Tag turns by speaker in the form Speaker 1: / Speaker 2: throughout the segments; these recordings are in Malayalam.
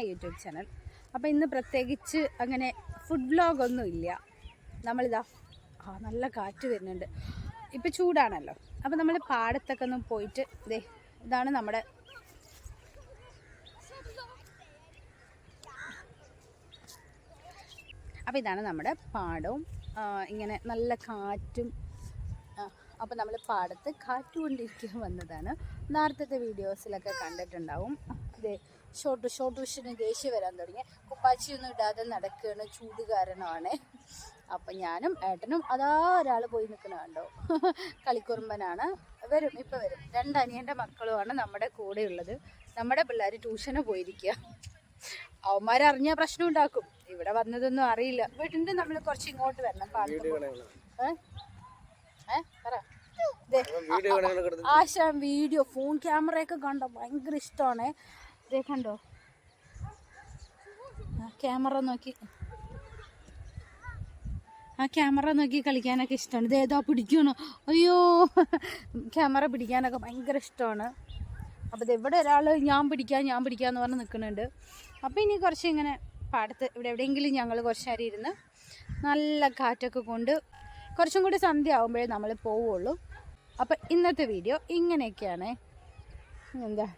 Speaker 1: മൈ യൂട്യൂബ് ചാനൽ അപ്പോൾ ഇന്ന് പ്രത്യേകിച്ച് അങ്ങനെ ഫുഡ് വ്ലോഗൊന്നും ഇല്ല. നമ്മളിതാ ആ നല്ല കാറ്റ് വരുന്നുണ്ട്. ഇപ്പം ചൂടാണല്ലോ. അപ്പോൾ നമ്മൾ പാടത്തൊക്കെ ഒന്ന് പോയിട്ട് ഇതേ ഇതാണ് നമ്മുടെ അപ്പോൾ ഇതാണ് നമ്മുടെ പാടവും. ഇങ്ങനെ നല്ല കാറ്റും അപ്പോൾ നമ്മൾ പാടത്ത് കാറ്റുകൊണ്ടിരിക്കാൻ വന്നതാണ്. നേരത്തെ വീഡിയോസിലൊക്കെ കണ്ടിട്ടുണ്ടാവും. ഇതേ ഷോർട്ട് ഷോർട്ട് വിഷന് ദേഷ്യം വരാൻ തുടങ്ങി. കുപ്പാച്ചിയൊന്നും ഇടാതെ നടക്കുകയാണ് ചൂട് കാരണമാണ് അപ്പം ഞാനും ഏട്ടനും അതാ ഒരാൾ പോയി നിൽക്കുന്ന കണ്ടോ? കളിക്കുറുമ്പനാണ്. വരും ഇപ്പം വരും. രണ്ട് അനിയന്റെ മക്കളുമാണ് നമ്മുടെ കൂടെ ഉള്ളത്. നമ്മുടെ പിള്ളേർ ട്യൂഷന് പോയിരിക്കുക അവന്മാരറിഞ്ഞാൽ പ്രശ്നം ഉണ്ടാക്കും. ഇവിടെ വന്നതൊന്നും അറിയില്ല. വീട്ടിന്റെ നമ്മൾ കുറച്ച് ഇങ്ങോട്ട് വരണം ഏ? പറ. ദേ, ആശ വീഡിയോ ഫോൺ ക്യാമറയൊക്കെ കണ്ടോ ഭയങ്കര ഇഷ്ടമാണ് ഇതേ കണ്ടോ ക്യാമറ നോക്കി. ആ ക്യാമറ നോക്കി കളിക്കാനൊക്കെ ഇഷ്ടമാണ്. ഇത് ഏതോ പിടിക്കണോ അയ്യോ ക്യാമറ പിടിക്കാനൊക്കെ ഭയങ്കര ഇഷ്ടമാണ്. അപ്പോൾ ഇത് ഇവിടെ ഒരാൾ ഞാൻ പിടിക്കാം ഞാൻ പിടിക്കാമെന്ന് പറഞ്ഞ് നിൽക്കുന്നുണ്ട്. അപ്പോൾ ഇനി കുറച്ച് ഇങ്ങനെ പാടത്ത് ഇവിടെ എവിടെയെങ്കിലും ഞങ്ങൾ കുറച്ച് നേരം ഇരുന്ന് നല്ല കാറ്റൊക്കെ കൊണ്ട് കുറച്ചും കൂടി സന്ധ്യ ആകുമ്പോഴേ നമ്മൾ പോവുള്ളൂ. അപ്പം ഇന്നത്തെ വീഡിയോ ഇങ്ങനെയൊക്കെയാണ്. എന്താ.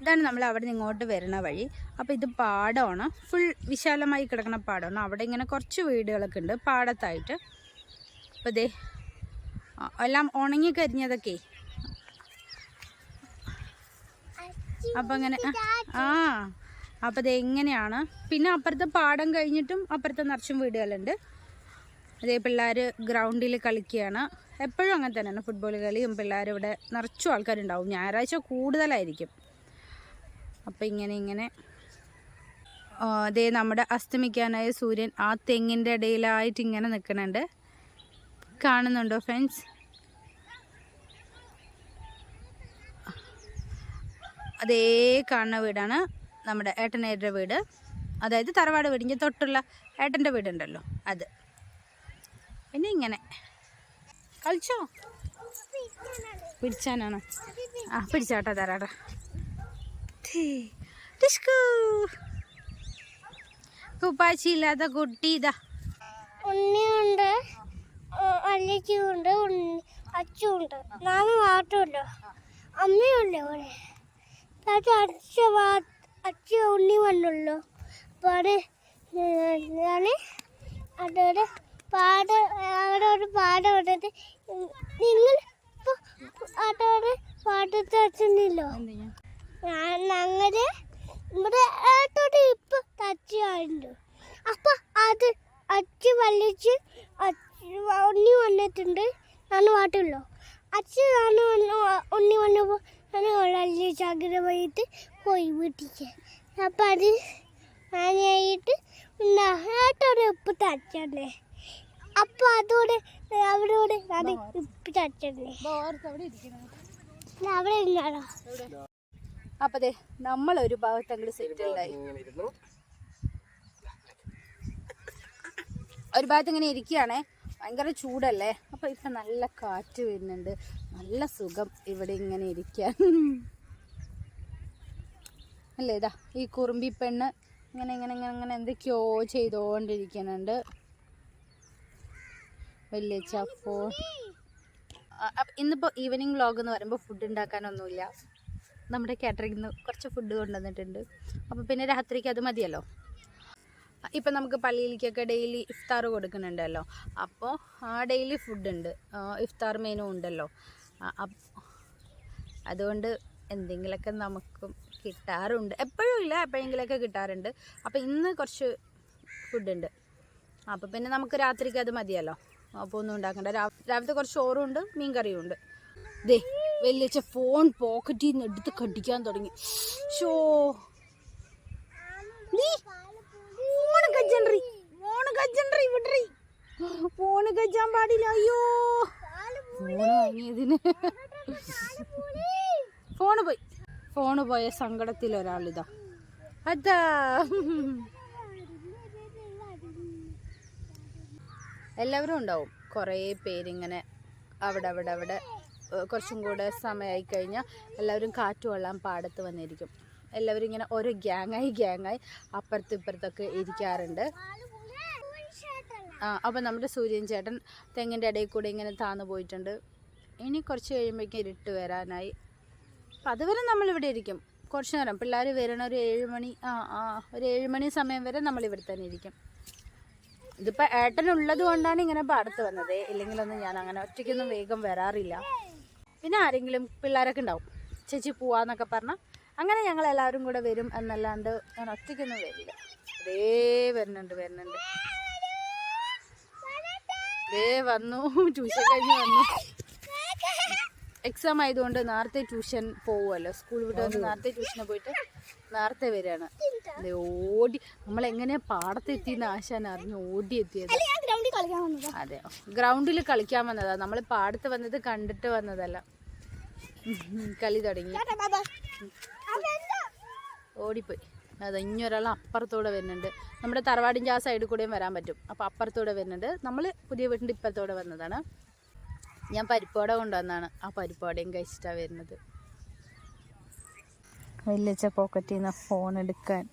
Speaker 1: ഇതാണ് നമ്മൾ അവിടെ നിന്ന് ഇങ്ങോട്ട് വരുന്ന വഴി. അപ്പോൾ ഇത് പാടമാണ്. ഫുൾ വിശാലമായി കിടക്കുന്ന പാടമാണ്. അവിടെ ഇങ്ങനെ കുറച്ച് വീടുകളൊക്കെ ഉണ്ട്. പാടത്തായിട്ട്. അപ്പോൾ ദേ എല്ലാം ഉണങ്ങി കരിഞ്ഞതൊക്കെ. അപ്പം അങ്ങനെ ആ അപ്പോൾ ഇത് എങ്ങനെയാണ് പിന്നെ അപ്പുറത്തെ പാടം കഴിഞ്ഞിട്ടും അപ്പുറത്തെ നിറച്ചും വീടുകളുണ്ട്. അതേ പിള്ളേർ ഗ്രൗണ്ടിൽ കളിക്കുകയാണ്. എപ്പോഴും അങ്ങനെ തന്നെയാണ്. ഫുട്ബോൾ കളിയും പിള്ളേരിവിടെ നിറച്ചും ആൾക്കാരുണ്ടാവും. ഞായറാഴ്ച കൂടുതലായിരിക്കും. അപ്പം ഇങ്ങനെ ഇങ്ങനെ. ദേ നമ്മുടെ അസ്തമിക്കാനായ സൂര്യൻ ആ തെങ്ങിന്റെ ഇടയിലായിട്ട് ഇങ്ങനെ നിൽക്കുന്നുണ്ട്. കാണുന്നുണ്ടോ ഫ്രണ്ട്സ് അതേ കാണുന്ന വീടാണ് നമ്മുടെ ഏട്ടനേരുടെ വീട്. അതായത് തറവാട് വീടിന്റെ തൊട്ടുള്ള ഏട്ടന്റെ വീടുണ്ടല്ലോ അത്. പിന്നെ ഇങ്ങനെ. കളിച്ചോ? പിടിച്ചാനാണോ. ആ പിടിച്ചാട്ടോ. കുപ്പാച്ചി ഇല്ലാത്ത കുട്ടി ഇതാ.
Speaker 2: ഉണ്ണിയുണ്ട് അല്ലിച്ചുണ്ട് അച്ചുണ്ട്. നാല് വാട്ടുമല്ലോ അമ്മയുണ്ട് അച്ഛ അച്ഛ ഉണ്ണി വന്നുള്ളൂ അപ്പോൾ ഞാൻ അതോടെ പാട അവിടെ ഒരു പാടം ഉണ്ടത് നിങ്ങൾ അവിടെ പാട്ടത്ത് അച്ഛനില്ലോ
Speaker 1: ഞാൻ
Speaker 2: ഞങ്ങൾ ഇവിടെ ഏട്ടോട് ഇപ്പൊ തച്ചാണ്ട് അപ്പൊ അത് അച്ഛ വലിച്ച് ഉണ്ണി വന്നിട്ടുണ്ട്. ഞാൻ പാട്ടുള്ളൂ അച്ഛൻ ഞാൻ ഉണ്ണി വന്നപ്പോ ഞാൻ വലിയ ചകിര പോയിട്ട് പോയി വീട്ടിക്ക്. അപ്പൊ അത് ഞാനായിട്ട് ഏട്ടോടെ ഉപ്പ് തച്ചണ്ടേ അപ്പൊ അതോട് അവരോട് ഞാൻ ഇപ്പൊ
Speaker 1: അവിടെ ഇരിക്കുന്നത്
Speaker 2: അവിടെ ഇന്നാടാ
Speaker 1: അപ്പൊ ദേ നമ്മളൊരു ഭാഗത്ത് അങ്ങോട്ട് ഉണ്ടായി ഒരു ഭാഗത്ത് ഇങ്ങനെ ഇരിക്കുകയാണേ ഭയങ്കര ചൂടല്ലേ? അപ്പൊ ഇപ്പൊ നല്ല കാറ്റ് വരുന്നുണ്ട്. നല്ല സുഖം ഇവിടെ ഇങ്ങനെ ഇരിക്കാൻ. അല്ലേ ഇതാ ഈ കുറുമ്പി പെണ്ണ് ഇങ്ങനെ ഇങ്ങനെ ഇങ്ങനെ ഇങ്ങനെ എന്തൊക്കെയോ ചെയ്തുകൊണ്ടിരിക്കുന്നുണ്ട് വലിയ ചപ്പോ ഇന്നിപ്പോൾ ഈവനിങ് വ്ളോഗ് എന്ന് പറയുമ്പോൾ ഫുഡ് ഉണ്ടാക്കാനൊന്നുമില്ല. നമ്മുടെ കാറ്ററിംഗിൽ കുറച്ച് ഫുഡ് കൊണ്ടുവന്നിട്ടുണ്ട്. അപ്പോൾ പിന്നെ രാത്രിക്ക് അത് മതിയല്ലോ. ഇപ്പം നമുക്ക് പള്ളിയിലേക്കൊക്കെ ഡെയിലി ഇഫ്താർ കൊടുക്കുന്നുണ്ടല്ലോ. അപ്പോൾ ആ ഡെയിലി ഫുഡുണ്ട് ഇഫ്താർ മെനു ഉണ്ടല്ലോ. അതുകൊണ്ട് എന്തെങ്കിലുമൊക്കെ നമുക്കും കിട്ടാറുണ്ട്. എപ്പോഴും ഇല്ല എപ്പോഴെങ്കിലുമൊക്കെ കിട്ടാറുണ്ട്. അപ്പോൾ ഇന്ന് കുറച്ച് ഫുഡുണ്ട് അപ്പോൾ പിന്നെ നമുക്ക് രാത്രിക്ക് അത് മതിയല്ലോ. അപ്പോൾ ഒന്നും ഉണ്ടാക്കണ്ട. രാവിലത്തെ കുറച്ച് ചോറും ഉണ്ട് മീൻകറിയും ഉണ്ട് ദേ വലിയ ഫോൺ പോക്കറ്റിൽ നിന്ന് എടുത്ത് കടിക്കാൻ തുടങ്ങി. ഷോ ഫോണ് കജ്ജൻറി പാടില്ല അയ്യോ. ഫോണ് പോയി. ഫോണ് പോയ സങ്കടത്തിൽ ഒരാളിതാ അതാ. എല്ലാവരും ഉണ്ടാവും. കുറേ പേരിങ്ങനെ അവിടെ അവിടെ അവിടെ കുറച്ചും കൂടെ സമയമായി കഴിഞ്ഞാൽ എല്ലാവരും കാറ്റ് കൊള്ളാൻ പാടത്ത് വന്നിരിക്കും. എല്ലാവരും ഇങ്ങനെ ഓരോ ഗ്യാങ്ങായി ഗ്യാങ്ങായി അപ്പുറത്തും ഇപ്പുറത്തൊക്കെ ഇരിക്കാറുണ്ട്. ആ അപ്പം നമ്മുടെ സൂര്യൻ ചേട്ടൻ തെങ്ങിന്റെ ഇടയിൽ കൂടെ ഇങ്ങനെ താന്നു പോയിട്ടുണ്ട്. ഇനി കുറച്ച് കഴിയുമ്പോഴേക്കും ഇരുട്ട് വരാനായി. അപ്പം അതുവരെ നമ്മളിവിടെ ഇരിക്കും. കുറച്ച് നേരം പിള്ളേർ വരണ ഒരു ഏഴ് മണി ആ ആ ഒരു ഏഴ് മണി സമയം വരെ നമ്മളിവിടെ തന്നെ ഇരിക്കും. ഇതിപ്പോൾ ഏട്ടനുള്ളത് കൊണ്ടാണ് ഇങ്ങനെ പാടത്ത് വന്നത്. ഇല്ലെങ്കിലൊന്നും ഞാൻ അങ്ങനെ ഒറ്റയ്ക്കൊന്നും വേഗം വരാറില്ല. പിന്നെ ആരെങ്കിലും പിള്ളേരൊക്കെ ഉണ്ടാവും. ചേച്ചി പോവാന്നൊക്കെ പറഞ്ഞാൽ അങ്ങനെ ഞങ്ങൾ എല്ലാവരും കൂടെ വരും എന്നല്ലാണ്ട് ഞാൻ ഒറ്റയ്ക്കൊന്നും വരില്ല. അതേ വരുന്നുണ്ട് വരുന്നുണ്ട്. ദേ വന്നു. ട്യൂഷൻ കഴിഞ്ഞ് വന്നു. എക്സാം ആയതുകൊണ്ട് നേരത്തെ ട്യൂഷൻ പോവുമല്ലോ സ്കൂൾ വിട്ട് വന്ന് നേരത്തെ ട്യൂഷന് പോയിട്ട് നേരത്തെ വരികയാണ്. ദേ ഓടി. നമ്മളെങ്ങനെ പാടത്തെത്തിയെന്ന് ആശാൻ അറിഞ്ഞു ഓടി എത്തിയത്
Speaker 2: ഞാൻ ഗ്രൗണ്ടിൽ കളിക്കാൻ വന്നതാ.
Speaker 1: അതെ. ഗ്രൗണ്ടിൽ കളിക്കാൻ വന്നതാ. നമ്മൾ പാടത്ത് വന്നത് കണ്ടിട്ട് വന്നതല്ല. കളി തുടങ്ങി? ഓടിപ്പോയി. അത് ഇനിയൊരാൾ അപ്പുറത്തൂടെ വരുന്നുണ്ട്. നമ്മുടെ തറവാടിന്റെ ആ സൈഡിൽ കൂടെയും വരാൻ പറ്റും. അപ്പോൾ അപ്പുറത്തൂടെ വരുന്നുണ്ട്. നമ്മൾ പുതിയ വീട്ടിന്റെ ഇപ്പുറത്തൂടെ വന്നതാണ്. ഞാൻ പരിപ്പോട കൊണ്ടുവന്നാണ്. ആ പരിപ്പോടയും കഴിച്ചിട്ടാണ് വരുന്നത്. വലിയ പോക്കറ്റിൽ നിന്ന് ഫോൺ എടുക്കാൻ.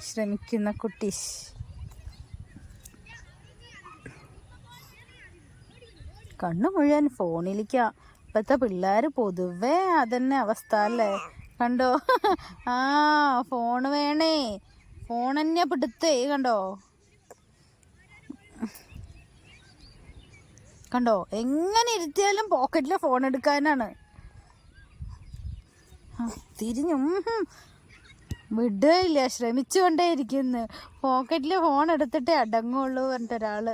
Speaker 1: ശ്രമിക്കുന്ന കുട്ടി. കണ്ണു മുഴുവൻ ഫോണിലേക്കാ ഇപ്പോഴത്തെ പിള്ളേർ പൊതുവേ അതന്നെ അവസ്ഥ അല്ലേ? കണ്ടോ? ആ ഫോണ് വേണേ. ഫോൺ തന്നെ പിടുത്തേ കണ്ടോ? കണ്ടോ? എങ്ങനെ ഇരുത്തിയാലും പോക്കറ്റിലെ ഫോൺ എടുക്കാനാണ്. തിരിഞ്ഞും. വിടുകയില്ല. ശ്രമിച്ചുകൊണ്ടേയിരിക്കുന്നു. പോക്കറ്റിലെ ഫോൺ എടുത്തിട്ടേ അടങ്ങുള്ളൂ പറഞ്ഞിട്ട് ഒരാൾ.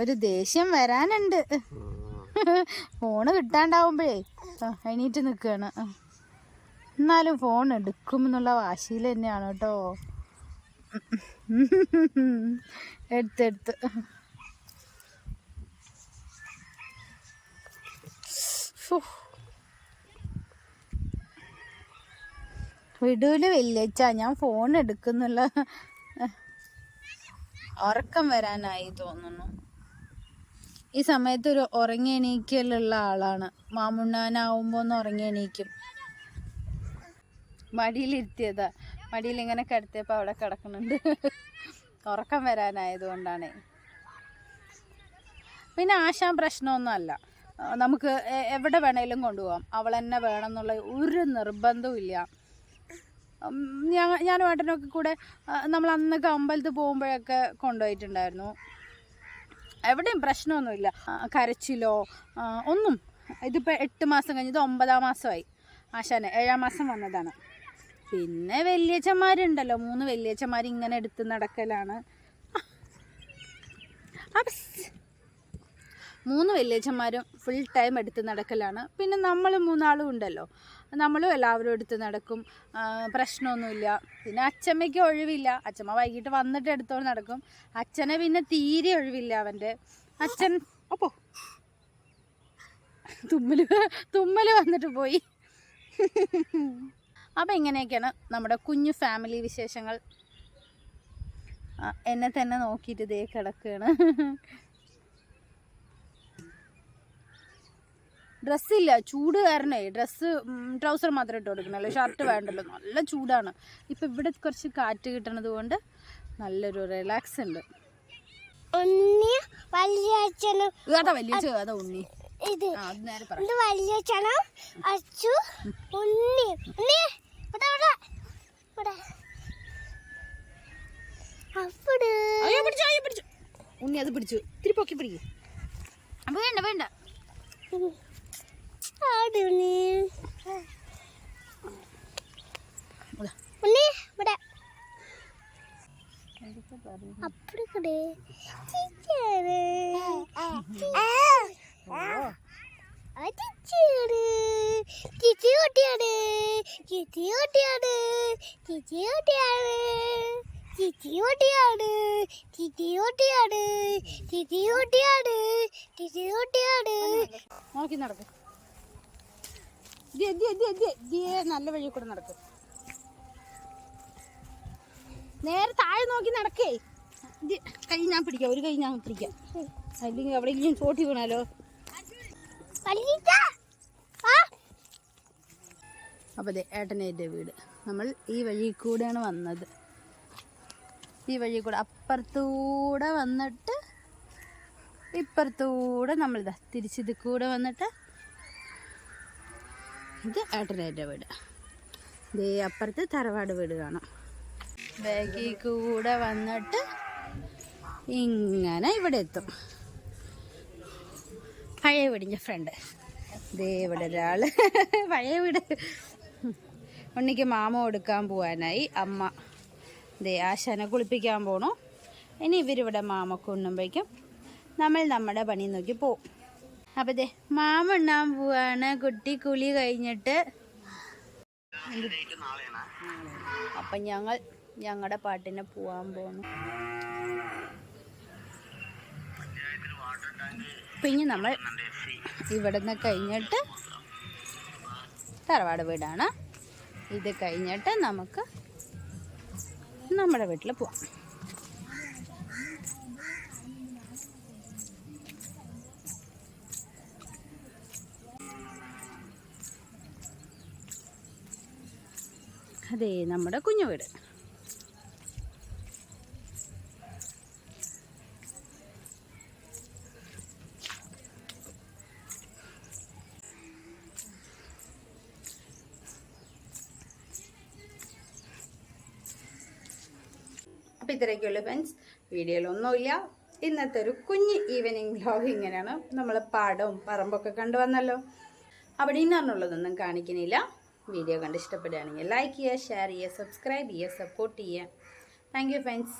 Speaker 1: ഒരു ദേഷ്യം വരാനുണ്ട്. ഫോണ് കിട്ടാണ്ടാവുമ്പോഴേ എണീറ്റ് നിൽക്കുകയാണ്. എന്നാലും ഫോൺ എടുക്കും എന്നുള്ള വാശിയിൽ തന്നെയാണ് കേട്ടോ. എടുത്തെടുത്ത് വിടൂൽ വല്യച്ച ഞാൻ ഫോൺ എടുക്കുന്നുള്ള ഉറക്കം വരാനായി തോന്നുന്നു. ഈ സമയത്ത് ഒരു ഉറങ്ങി എണീക്കലുള്ള ആളാണ്. മാമുണ്ണാനാവുമ്പോൾ ഒന്ന് ഉറങ്ങി എണീക്കും. മടിയിലിരുത്തിയതാ. മടിയിൽ ഇങ്ങനെ കിടത്തിയപ്പോൾ അവിടെ കിടക്കുന്നുണ്ട്. ഉറക്കം വരാനായതുകൊണ്ടാണ്. പിന്നെ ആശാൻ പ്രശ്നമൊന്നുമല്ല. നമുക്ക് എവിടെ വേണേലും കൊണ്ടുപോകാം അവൾ തന്നെ വേണം എന്നുള്ള ഒരു നിർബന്ധവും ഇല്ല. ഞാൻ ഞാനും കൂടെ നമ്മൾ അന്നൊക്കെ അമ്പലത്തിൽ പോകുമ്പോഴൊക്കെ കൊണ്ടുപോയിട്ടുണ്ടായിരുന്നു. എവിടെയും പ്രശ്നമൊന്നുമില്ല. കരച്ചിലോ ഒന്നും. ഇതിപ്പോൾ എട്ട് മാസം കഴിഞ്ഞ് ഇത് ഒമ്പതാം മാസമായി. ആശാന് ഏഴാം മാസം വന്നതാണ്. പിന്നെ വലിയച്ഛന്മാരുണ്ടല്ലോ. മൂന്ന് വലിയച്ഛന്മാർ ഇങ്ങനെ എടുത്ത് നടക്കലാണ്. മൂന്ന് വലിയച്ഛന്മാരും ഫുൾ ടൈം എടുത്ത് നടക്കലാണ്. പിന്നെ നമ്മൾ മൂന്നാളും ഉണ്ടല്ലോ. നമ്മളും എല്ലാവരും എടുത്ത് നടക്കും. പ്രശ്നമൊന്നുമില്ല. പിന്നെ അച്ഛമ്മയ്ക്ക് ഒഴിവില്ല. അച്ഛമ്മ വൈകിട്ട് വന്നിട്ട് എടുത്തോണ്ട് നടക്കും. അച്ഛനെ പിന്നെ തീരെ ഒഴിവില്ല അവന്റെ. അച്ഛൻ അപ്പോ തുമ്മൽ തുമ്മൽ വന്നിട്ട് പോയി. അപ്പം ഇങ്ങനെയൊക്കെയാണ് നമ്മുടെ കുഞ്ഞു ഫാമിലി വിശേഷങ്ങൾ. എന്നെ തന്നെ നോക്കിയിട്ട് ഇതേ കിടക്കുകയാണ്. ഡ്രസ്സില്ല ചൂട് കാരണേ ഡ്രസ്സ് ട്രൗസർ മാത്രമേ ഇട്ട് കൊടുക്കണല്ലോ ഷർട്ട് വേണ്ടല്ലോ. നല്ല ചൂടാണ്. ഇപ്പം ഇവിടെ കുറച്ച് കാറ്റ് കിട്ടണത് കൊണ്ട് നല്ലൊരു റിലാക്സ് ഉണ്ട്.
Speaker 2: ഉണ്ണി
Speaker 1: അതാ വലിയ അതാ ഉണ്ണി.
Speaker 2: ഇത്
Speaker 1: അത് നേരെ പറ.
Speaker 2: ഇത് വലിയ അച്ഛനും അച്ചു ഉണ്ണി. ഉണ്ണി ഇവിടെ ഇവിടെ. ഇവിടെ. അവിടെ.
Speaker 1: അയ്യോ പിടിച്ചു അയ്യോ പിടിച്ചു. ഉണ്ണി അത് പിടിച്ചു. ഇത്തിരി പൊക്കി പിടിക്കും വേണ്ട വേണ്ട
Speaker 2: ആട് ഉണ്ണി
Speaker 1: ഇതാ.
Speaker 2: ഉണ്ണി ഇവിടെ அப்படி கூட டீச்சரு ടീച്ചറ് ചേച്ചി ഓട്ടിയാണ് ചേച്ചി ഓട്ടിയാണ് ചേച്ചി ഓട്ടിയാണ് ചേച്ചി ഓട്ടിയാണ് ചേച്ചി ഓട്ടിയാണ് ചേച്ചി ഓട്ടിയാണ് ചേച്ചി ഓട്ടിയാണ്
Speaker 1: നോക്കി നടക്ക് ദേ, ദേ, ദേ, ദേ, ദേ, നല്ല വഴി കൂടെ നടക്ക്. നേരെ താഴെ നോക്കി നടക്കേ. കൈ ഞാൻ പിടിക്കാം ഒരു കൈ ഞാൻ പിടിക്കാം. അല്ലെങ്കിൽ എവിടെയെങ്കിലും ചോട്ടി വീണാലോ?
Speaker 2: അപ്പൊ
Speaker 1: അപ്പോൾ അതെ ഏട്ടനേന്റെ വീട്. നമ്മൾ ഈ വഴി കൂടെയാണ് വന്നത്. ഈ വഴി കൂടെ അപ്പുറത്തൂടെ വന്നിട്ട് ഇപ്പുറത്തൂടെ നമ്മളിതാ തിരിച്ചിത് കൂടെ വന്നിട്ട് ഇത് ഏട്ടനേന്റെ വീട്. ദേ അപ്പുറത്ത് തറവാട് വീട് കാണാം. ബാഗിൽ കൂടെ വന്നിട്ട് ഇങ്ങനെ ഇവിടെ എത്തും. പഴയ വീടിന്റെ ഫ്രണ്ട്. ദേ ഇവിടെ ഒരാൾ. പഴയ വീട്. ഉണ്ണിക്ക് മാമ കൊടുക്കാൻ പോവാനായി. അമ്മ ദേ ആശാനെ കുളിപ്പിക്കാൻ പോണു. ഇനി ഇവരിവിടെ മാമക്ക് ഉണ്ണുമ്പോഴേക്കും നമ്മൾ നമ്മുടെ പണി നോക്കി പോവും. അപ്പം ഇതേ മാമ ഉണ്ണാൻ പോവാണ്. കുട്ടി കുളി കഴിഞ്ഞിട്ട്. അപ്പം ഞങ്ങൾ ഞങ്ങളുടെ പാട്ടിനെ പോവാൻ പോണു പിന്നെ നമ്മൾ ഇവിടുന്ന് കഴിഞ്ഞിട്ട് തറവാട് വീടാണ്. ഇത് കഴിഞ്ഞിട്ട് നമുക്ക് നമ്മുടെ വീട്ടിൽ പോവാം. അതെ നമ്മുടെ കുഞ്ഞു വീട് അപ്പം ഇത്രയൊക്കെയുള്ളൂ ഫ്രണ്ട്സ് വീഡിയോയിലൊന്നുമില്ല ഇന്നത്തെ ഒരു കുഞ്ഞ് ഈവനിങ് വ്ലോഗ് ഇങ്ങനെയാണ്. നമ്മൾ പാടവും പറമ്പൊക്കെ കണ്ടു വന്നല്ലോ അവിടെ ഇന്നറിനുള്ളതൊന്നും കാണിക്കുന്നില്ല. വീഡിയോ കണ്ട് ഇഷ്ടപ്പെടുകയാണെങ്കിൽ ലൈക്ക് ചെയ്യുക ഷെയർ ചെയ്യുക സബ്സ്ക്രൈബ് ചെയ്യുക സപ്പോർട്ട് ചെയ്യുക താങ്ക് യു ഫ്രണ്ട്സ്